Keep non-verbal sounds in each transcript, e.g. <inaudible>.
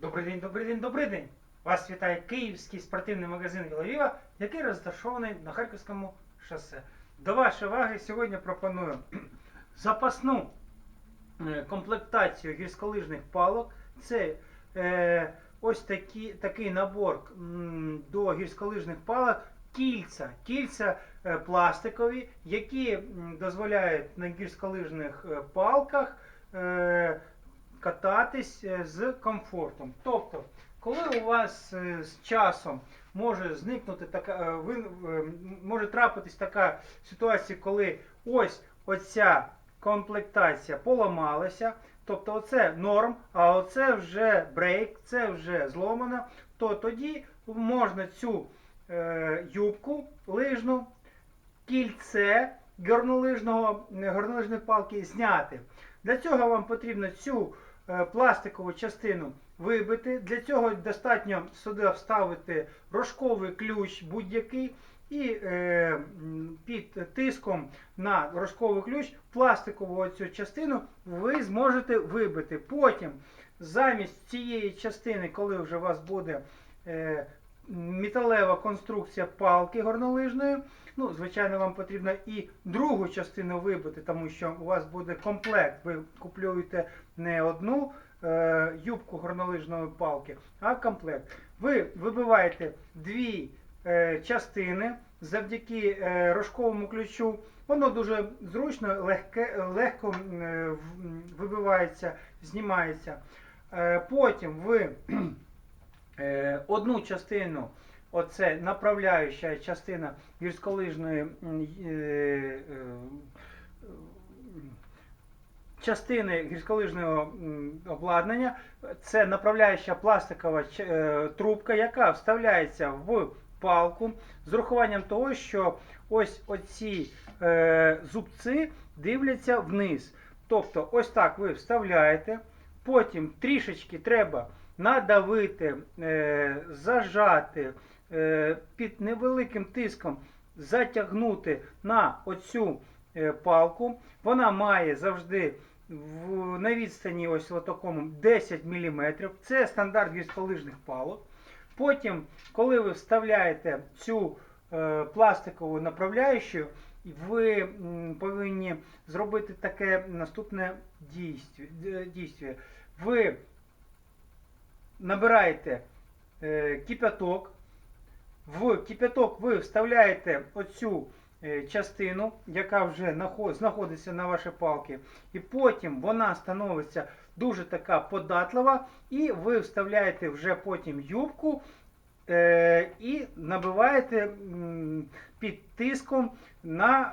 Добрий день, добрий день, добрий день! Вас вітає київський спортивний магазин Вілавіва, який розташований на Харківському шосе. До вашої уваги сьогодні пропоную <clears throat> запасну е, комплектацію гірськолижних палок. Це е, ось такі, такий набор до гірськолижних палок. Кільця, кільця е, пластикові, які дозволяють на гірськолижних е, палках кататись е, з комфортом. Тобто, коли у вас е, з часом може зникнути така, е, ви, може трапитись така ситуація, коли ось оця комплектація поламалася, тобто оце норм, а оце вже брейк, це вже зломано, то тоді можна цю е, юбку лижну, кільце горнолижного, горнолижної палки зняти. Для цього вам потрібно цю пластикову частину вибити. Для цього достатньо сюди вставити рожковий ключ будь-який. І е, під тиском на рожковий ключ пластикову цю частину ви зможете вибити. Потім замість цієї частини, коли вже у вас буде е, металева конструкція палки горнолижної, ну, звичайно, вам потрібно і другу частину вибити, тому що у вас буде комплект. Ви куплюєте не одну е, юбку горнолижної палки, а комплект. Ви вибиваєте дві е, частини завдяки е, рожковому ключу. Воно дуже зручно, легке, легко е, вибивається, знімається. Е, потім ви <clears throat> одну частину, оце направляюча частина гірськолижної е, е, частини гірськолижного обладнання. Це направляюча пластикова е, трубка, яка вставляється в палку з урахуванням того, що ось оці е, зубці дивляться вниз. Тобто, ось так ви вставляєте, потім трішечки треба надавити, е, зажати е, під невеликим тиском, затягнути на оцю е, палку. Вона має завжди на відстані ось такому 10 мм. Це стандарт гірськолижних палок. Потім, коли ви вставляєте цю пластикову направляючу, ви повинні зробити таке наступне дійство. Ви набираєте е, кипяток, в кипяток ви вставляєте оцю е, частину, яка вже нахо- знаходиться на вашій палці, і потім вона становиться дуже така податлива, і ви вставляєте вже потім юбку е, і набиваєте під тиском на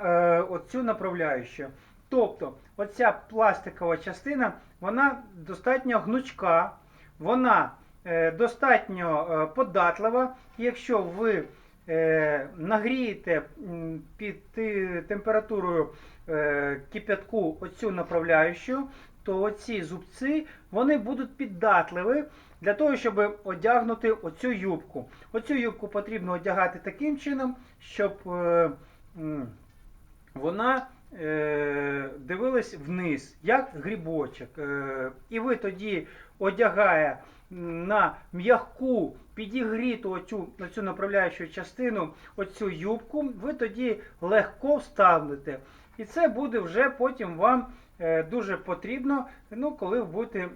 оцю направляючу. Тобто, оця пластикова частина, вона достатньо гнучка, вона е, достатньо е, податлива. Якщо ви е, нагрієте під температурою кипятку оцю направляючу, то оці зубці вони будуть піддатливі для того, щоб одягнути оцю юбку. Оцю юбку потрібно одягати таким чином, щоб вона е, дивилась вниз, як грибочок. Е, і ви тоді одягає на м'яку підігріту оцю, оцю направляючу частину, оцю юбку, ви тоді легко вставите. І це буде вже потім вам е, дуже потрібно, ну, коли ви будете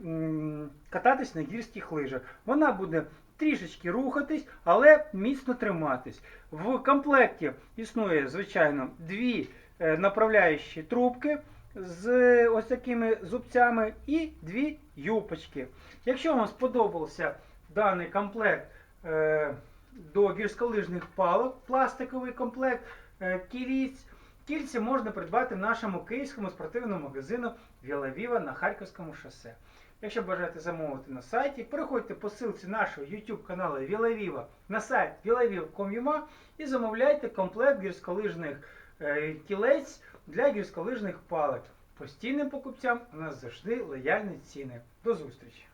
кататись на гірських лижах. Вона буде трішечки рухатись, але міцно триматись. В комплекті існує, звичайно, дві направляючі трубки з ось такими зубцями і дві юпочки. Якщо вам сподобався даний комплект е, до гірськолижних палок, пластиковий комплект, е, кіліць, кільця можна придбати в нашому київському спортивному магазину Віла Віва на Харківському шосе. Якщо бажаєте замовити на сайті, переходьте по ссылці нашого YouTube каналу Віла Віва на сайт vilaviva.com.ua і замовляйте комплект гірськолижних е, кілець для гірськолижних палок. Постійним покупцям у нас завжди лояльні ціни. До зустрічі!